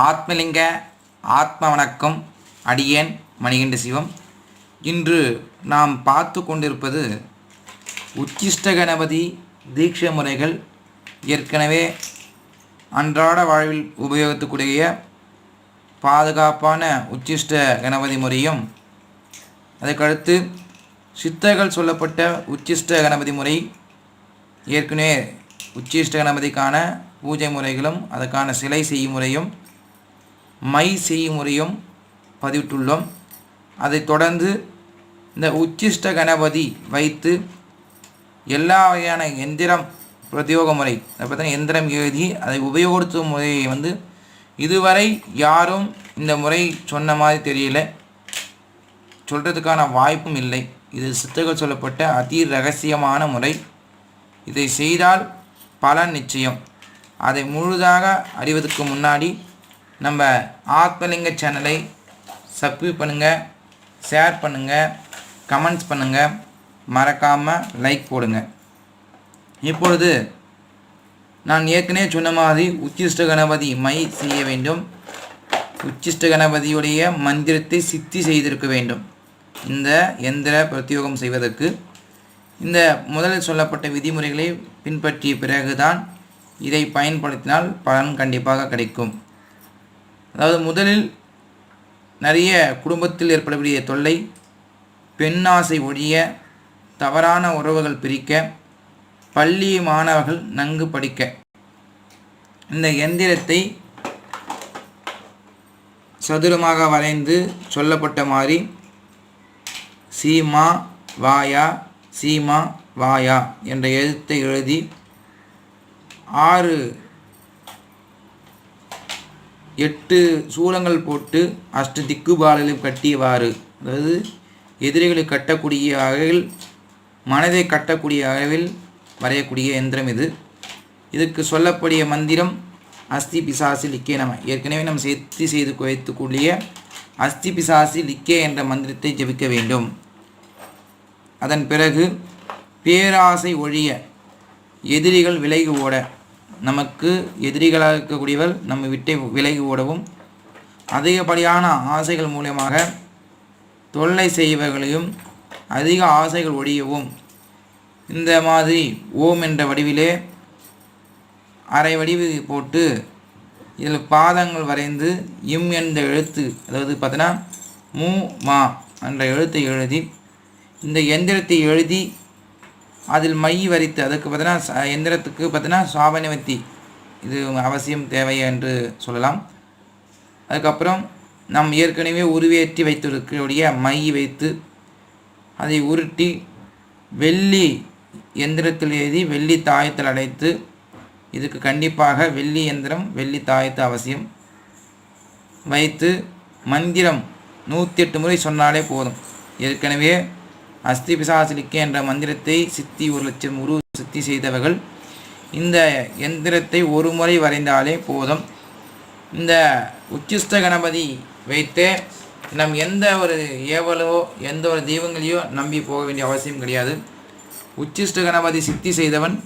ஆத்மலிங்க ஆத்ம வணக்கம் அடியேன் மணிகண்ட சிவம். இன்று நாம் பார்த்து கொண்டிருப்பது உச்சிஷ்ட கணபதி தீட்சை முறைகள். ஏற்கனவே அன்றாட வாழ்வில் உபயோகிக்கக்கூடிய பாதுகாப்பான உச்சிஷ்ட கணபதி முறையும் அதுக்கடுத்து சித்தர்கள் சொல்லப்பட்ட உச்சிஷ்ட கணபதி முறை ஏற்கனவே உச்சிஷ்ட கணபதிக்கான பூஜை முறைகளும் அதுக்கான சிலை செய்யும் முறையும் மை செய்யும் முறையும் பதிவிட்டுள்ளோம். அதைத் தொடர்ந்து இந்த உச்சிஷ்ட கணபதி வைத்து எல்லா வகையான எந்திரம் பிரத்யோக முறை அதை பார்த்தீங்கன்னா எந்திரம் எழுதி அதை உபயோகப்படுத்தும் முறையை வந்து இதுவரை யாரும் இந்த முறை சொன்ன மாதிரி தெரியல. சொல்கிறதுக்கான வாய்ப்பும் இல்லை. இது சித்தர்கள் சொல்லப்பட்ட அதி ரகசியமான முறை. இதை செய்தால் பலன் நிச்சயம். அதை முழுதாக அறிவதற்கு முன்னாடி நம்ம ஆத்மலிங்க சேனலை சப்ஸ்கிரைப் பண்ணுங்கள் ஷேர் பண்ணுங்கள் கமெண்ட்ஸ் பண்ணுங்கள் மறக்காமல் லைக் போடுங்க. இப்பொழுது நான் ஏற்கனவே சொன்ன மாதிரி உச்சிஷ்ட கணபதி மை செய்ய வேண்டும். உச்சிஷ்ட கணபதியுடைய மந்திரத்தை சித்தி செய்திருக்க வேண்டும். இந்த எந்திர பிரத்யோகம் செய்வதற்கு இந்த முதலில் சொல்லப்பட்ட விதிமுறைகளை பின்பற்றிய பிறகுதான் இதை பயன்படுத்தினால் பலன் கண்டிப்பாக கிடைக்கும். அதாவது முதலில் நிறைய குடும்பத்தில் ஏற்படக்கூடிய தொல்லை பெண்ணாசை ஒழிய தவறான உறவுகள் பிரிக்க பள்ளி மாணவர்கள் நன்கு படிக்க. இந்த எந்திரத்தை சதுரமாக வரைந்து சொல்லப்பட்ட மாதிரி சீமா வாயா சீமா வாயா என்ற எழுத்தை எழுதி ஆறு எட்டு சூலங்கள் போட்டு அஷ்ட திக்குபாலையும் கட்டியவாறு. அதாவது எதிரிகளை கட்டக்கூடிய வகையில் மனதை கட்டக்கூடிய அளவில் வரையக்கூடிய எந்திரம் இது. இதுக்கு சொல்லக்கூடிய மந்திரம் அஸ்தி பிசாசி லிக்கே நம. ஏற்கனவே நம்ம சேர்த்து செய்து வைத்துக்கூடிய அஸ்தி பிசாசி லிக்கே என்ற மந்திரத்தை ஜபிக்க வேண்டும். அதன் பிறகு பேராசை ஒழிய எதிரிகள் விலகி ஓட. நமக்கு எதிரிகளாக இருக்கக்கூடியவர் நம்ம விட்டை விலகி ஓடவும் அதிகப்படியான ஆசைகள் மூலியமாக தொல்லை செய்வர்களையும் அதிக ஆசைகள் ஒழியவும் இந்த மாதிரி ஓம் என்ற வடிவிலே அரை வடிவு போட்டு இதில் பாதங்கள் வரைந்து இம் என்ற எழுத்து அதாவது பார்த்தீங்கன்னா மு மா என்ற எழுத்தை எழுதி இந்த எந்திரத்தை எழுதி அதில் மை வரித்து அதுக்கு பார்த்தீங்கன்னா எந்திரத்துக்கு பார்த்தீங்கன்னா சாபனிவத்தி இது அவசியம் தேவை என்று சொல்லலாம். அதுக்கப்புறம் நாம் ஏற்கனவே உருவேற்றி வைத்திருக்கக்கூடிய மை வைத்து அதை உருட்டி வெள்ளி எந்திரத்தில் எழுதி வெள்ளி தாயத்தில் அடைத்து இதுக்கு கண்டிப்பாக வெள்ளி எந்திரம் வெள்ளி தாயத்து அவசியம். வைத்து மந்திரம் நூற்றி எட்டு முறை சொன்னாலே போதும். ஏற்கனவே அஸ்தி பிசாசிலிக்க என்ற மந்திரத்தை சித்தி ஒரு லட்சம் உரு சித்தி செய்தவர்கள். இந்த எந்திரத்தை ஒரு முறை வரைந்தாலே போதும். இந்த உச்சிஷ்ட கணபதி வைத்து நம் எந்த ஒரு ஏவலோ எந்த ஒரு தெய்வங்களையோ நம்பி போக வேண்டிய அவசியம் கிடையாது. உச்சிஷ்ட கணபதி சித்தி செய்தவன்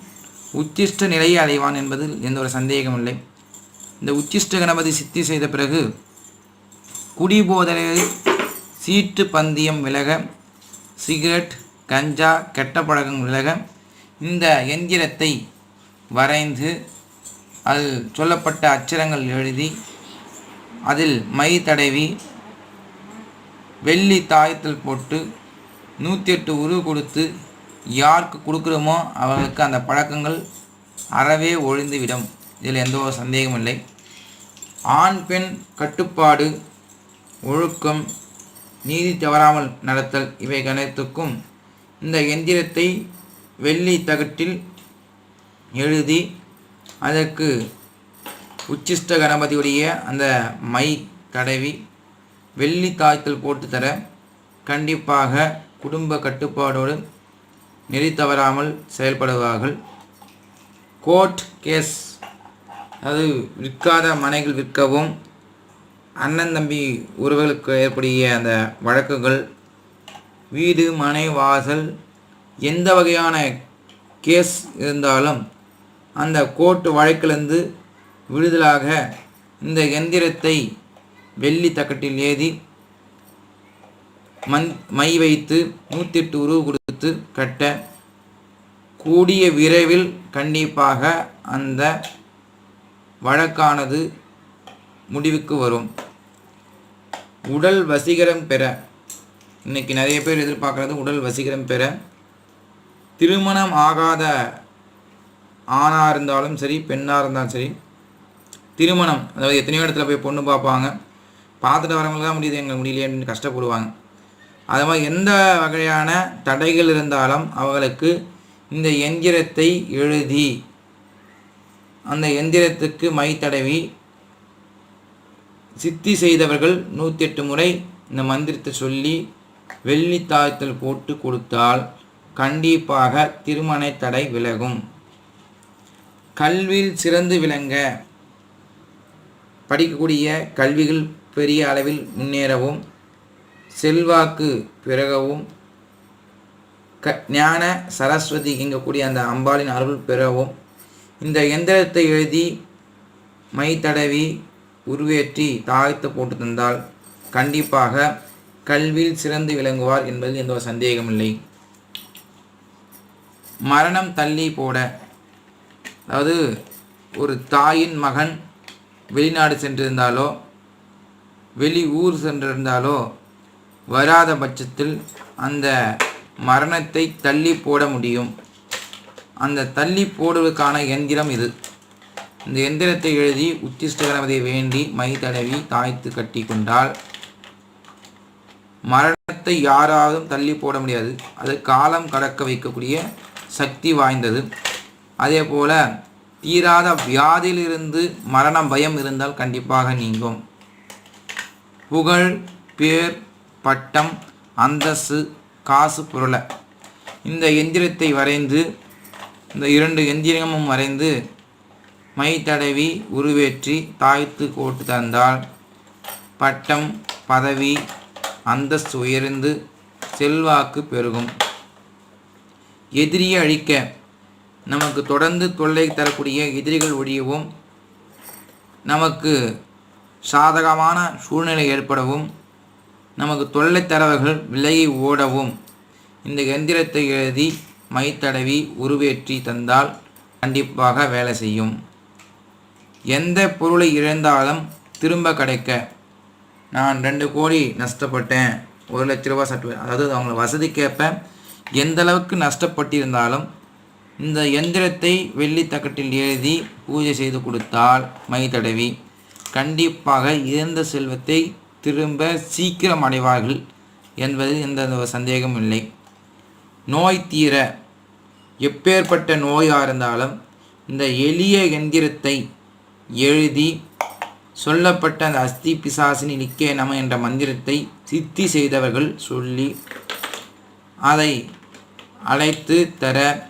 உச்சிஷ்ட நிலையை அடைவான் என்பதில் எந்த ஒரு சந்தேகமும் இல்லை. இந்த உச்சிஷ்ட கணபதி சித்தி செய்த பிறகு குடிபோதனை சீட்டு பந்தயம் விலக சிகரெட் கஞ்சா கெட்ட பழக்கம் விலக இந்த எந்திரத்தை வரைந்து அதில் சொல்லப்பட்ட அச்சரங்கள் எழுதி அதில் மை தடவி வெள்ளி தாயத்தில் போட்டு நூற்றி எட்டு உருவு கொடுத்து யாருக்கு கொடுக்குறோமோ அவர்களுக்கு அந்த பழக்கங்கள் அறவே ஒழிந்துவிடும். இதில் எந்த ஒரு சந்தேகமும் இல்லை. ஆண் பெண் கட்டுப்பாடு ஒழுக்கம் நீதி தவறாமல் நடத்தல் இவை கணத்துக்கும் இந்த எந்திரத்தை வெள்ளி தகட்டில் எழுதி அதற்கு உச்சிஷ்ட கணபதியுடைய அந்த மை தடவி வெள்ளி தாய்த்தல் போட்டு தர கண்டிப்பாக குடும்ப கட்டுப்பாடோடு நெறி தவறாமல் செயல்படுவார்கள். கோர்ட் கேஸ் அது விற்காத மனைகள் விற்கவும் அண்ணன் தம்பி உறவுகளுக்கு ஏற்படைய அந்த வழக்குகள் வீடு மனை வாசல் எந்த வகையான கேஸ் இருந்தாலும் அந்த கோர்ட்டு வழக்கிலிருந்து விடுதலாக இந்த எந்திரத்தை வெள்ளி தக்கட்டில் ஏதி மண் மை வைத்து நூற்றி எட்டு உருவு கொடுத்து கட்ட கூடிய விரைவில் கண்டிப்பாக அந்த வழக்கானது முடிவுக்கு வரும். உடல் வசீகரம் பெற. இன்றைக்கி நிறைய பேர் எதிர்பார்க்குறது உடல் வசீகரம் பெற. திருமணம் ஆகாத ஆணாக இருந்தாலும் சரி பெண்ணாக இருந்தாலும் சரி திருமணம் அதாவது எத்தனையோ இடத்துல போய் பொண்ணு பார்ப்பாங்க. பார்த்துட்டு வரவங்களுக்கு தான் முடியுது எங்களுக்கு முடியலையேன்னு கஷ்டப்படுவாங்க. அது மாதிரி எந்த வகையான தடைகள் இருந்தாலும் அவர்களுக்கு இந்த எந்திரத்தை எழுதி அந்த எந்திரத்துக்கு மை தடவி சித்தி செய்தவர்கள் நூற்றி எட்டு முறை இந்த மந்திரத்தை சொல்லி வெள்ளி தாயத்தில் போட்டு கொடுத்தால் கண்டிப்பாக திருமண தடை விலகும். கல்வியில் சிறந்து விளங்க படிக்கக்கூடிய கல்விகள் பெரிய அளவில் முன்னேறவும் செல்வாக்கு பிறகவும் க ஞான சரஸ்வதி எங்கக்கூடிய அந்த அம்பாளின் அருள் பெறவும் இந்த எந்திரத்தை எழுதி மை தடவி உருவேற்றி தாழ்த்து போட்டு தந்தால் கண்டிப்பாக கல்வியில் சிறந்து விளங்குவார் என்பதில் எந்த ஒரு சந்தேகமில்லை மரணம் தள்ளி போட அதாவது ஒரு தாயின் மகன் வெளிநாடு சென்றிருந்தாலோ வெளி ஊர் சென்றிருந்தாலோ வராத பட்சத்தில் அந்த மரணத்தை தள்ளி போட முடியும். அந்த தள்ளி போடுவதற்கான எந்திரம் இது. இந்த எந்திரத்தை எழுதி உச்சிஷ்டகணபதியை வேண்டி மை தடவி தாய்த்து கட்டி கொண்டால் மரணத்தை யாராலும் தள்ளி போட முடியாது. அது காலம் கடக்க வைக்கக்கூடிய சக்தி வாய்ந்தது. அதே போல தீராத வியாதியிலிருந்து மரணம் பயம் இருந்தால் கண்டிப்பாக நீங்கும். புகழ் பேர் பட்டம் அந்தஸ்து காசு பொருளை. இந்த எந்திரத்தை வரைந்து இந்த இரண்டு எந்திரமும் வரைந்து மை தடவி உருவேற்றி தாய்த்து கோட்டு தந்தால் பட்டம் பதவி அந்தஸ்து உயர்ந்து செல்வாக்கு பெருகும். எதிரியை அழிக்க நமக்கு தொடர்ந்து தொல்லை தரக்கூடிய எதிரிகள் ஒழியவும் நமக்கு சாதகமான சூழ்நிலை ஏற்படவும் நமக்கு தொல்லை தரவர்கள் விலகி ஓடவும். இந்த எந்திரத்தை எழுதி மை தடவி உருவேற்றி தந்தால் கண்டிப்பாக வேலை செய்யும். எந்த பொருளை இழந்தாலும் திரும்ப கிடைக்க. நான் ரெண்டு கோடி நஷ்டப்பட்டேன். ஒரு லட்ச ரூபா சட்டு அதாவது அவங்க வசதிக்கேற்ப எந்த அளவுக்கு நஷ்டப்பட்டிருந்தாலும் இந்த எந்திரத்தை வெள்ளி தக்கட்டில் எழுதி பூஜை செய்து கொடுத்தால் மை தடவி கண்டிப்பாக இழந்த செல்வத்தை திரும்ப சீக்கிரம் அடைவார்கள் என்பதில் எந்த சந்தேகமும் இல்லை. நோய் தீர எப்பேற்பட்ட நோயாக இருந்தாலும் இந்த எளிய எந்திரத்தை எழுதி சொல்லப்பட்ட அந்த அஸ்தி பிசாசினி நிக்கே நம என்ற மந்திரத்தை சித்தி செய்தவர்கள் சொல்லி அதை அழைத்து தர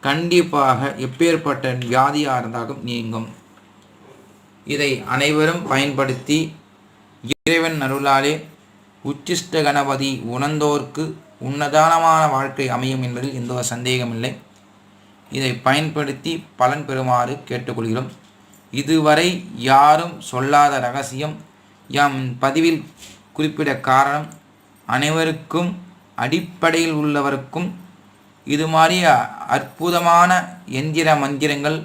கண்டிப்பாக எப்பேற்பட்ட வியாதியாக இருந்தாலும் நீங்கும். இதை அனைவரும் பயன்படுத்தி இறைவன் அருளாலே உச்சிஷ்ட கணபதி உணர்ந்தோர்க்கு உன்னதானமான வாழ்க்கை அமையும் என்பதில் எந்த ஒரு சந்தேகமில்லை. இதை பயன்படுத்தி பலன் பெறுமாறு கேட்டுக்கொள்கிறோம். இதுவரை யாரும் சொல்லாத ரகசியம் எம் பதிவில் குறிப்பிட காரணம் அனைவருக்கும் அடிப்படையில் உள்ளவருக்கும் இது மாதிரி அற்புதமான எந்திர மந்திரங்கள்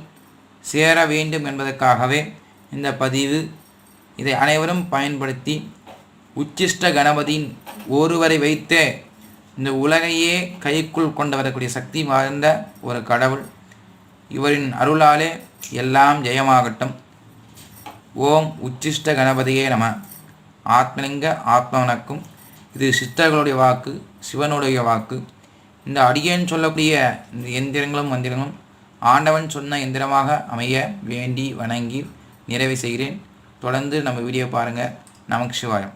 சேர வேண்டும் என்பதற்காகவே இந்த பதிவு இதை அனைவரும் பயன்படுத்தி உச்சிஷ்ட கணபதியின் ஒருவரை வைத்தே இந்த உலகையே கைக்குள் கொண்டு வரக்கூடிய சக்தி வாய்ந்த ஒரு கடவுள். இவரின் அருளாலே எல்லாம் ஜெயமாகட்டும். ஓம் உச்சிஷ்ட கணபதியே நம. ஆத்மலிங்க ஆத்மவனக்கும் இது சித்தர்களுடைய வாக்கு சிவனுடைய வாக்கு. இந்த அடியேன் சொல்லக்கூடிய இந்த எந்திரங்களும் மந்திரங்களும் ஆண்டவன் சொன்ன எந்திரமாக அமைய வேண்டி வணங்கி நிறைவு செய்கிறேன். தொடர்ந்து நம்ம வீடியோ பாருங்கள் நமக்கு சிவாயம்.